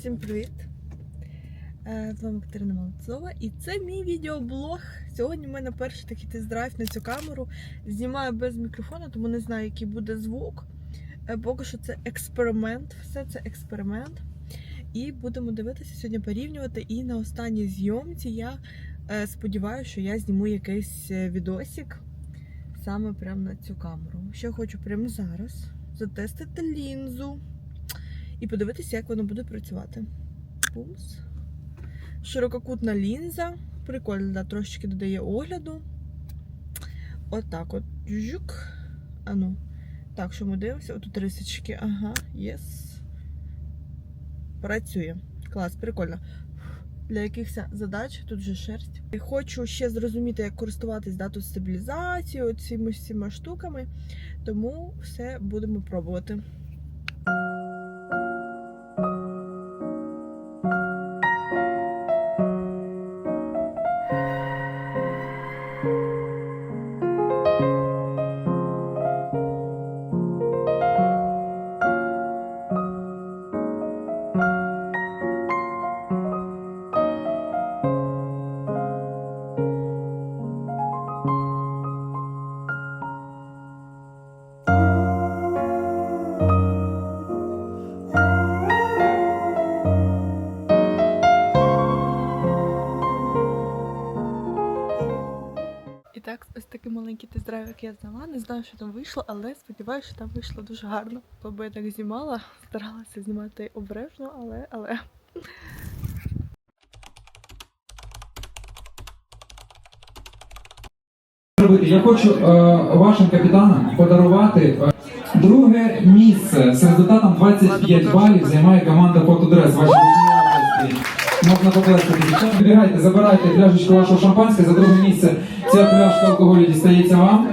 Всім привіт! Е, З вами Катерина Молодцова і це мій відеоблог. Сьогодні в мене перший такий тест-драйв на цю камеру. Знімаю без мікрофона, тому не знаю, який буде звук. Е, Поки що це експеримент, все це експеримент. І будемо дивитися сьогодні порівнювати. І на останній зйомці я е, сподіваюся, що я зніму якийсь відосик саме прямо на цю камеру. Ще хочу прямо зараз затестити лінзу і подивитися, як воно буде працювати. Пумс. Ширококутна лінза. Прикольно, да, трошечки додає огляду. Отак от. Жук. А ну. Так, що ми дивимося? Отут рисочки. Ага, єс. Працює. Клас, прикольно. Для якихось задач тут же шерсть. І Хочу ще зрозуміти, як користуватись да, тут стабілізацією, цими всіма штуками. Тому все будемо пробувати. Так, ось такий маленький тест-драйв, як я зняла. Не знаю, що там вийшло, але сподіваюся, що там вийшло дуже гарно. Бо я так знімала, старалася знімати обережно, але але. Я хочу е, вашим капітанам подарувати е, друге місце з результатом 25 балів займає команда Фотодрес. Ваші. Можна покласти дівчата. Вибігайте, забирайте пляшечку вашого шампанського за друге місце. Ця пляшка алкоголю дістається вам.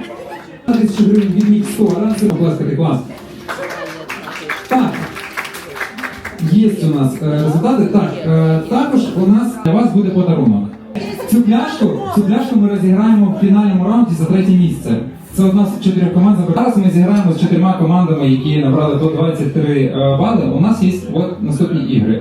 1000 гривень від мікстора. Це покласти клас. Так. Є у нас е, результати. Так, е, також у нас для вас буде подарунок. Цю пляшку, цю пляшку ми розіграємо в фінальному раунді за третє місце. Це одна з чотирьох команд. Зараз ми зіграємо з чотирма командами, які набрали по 23 е, бали. У нас є от наступні ігри.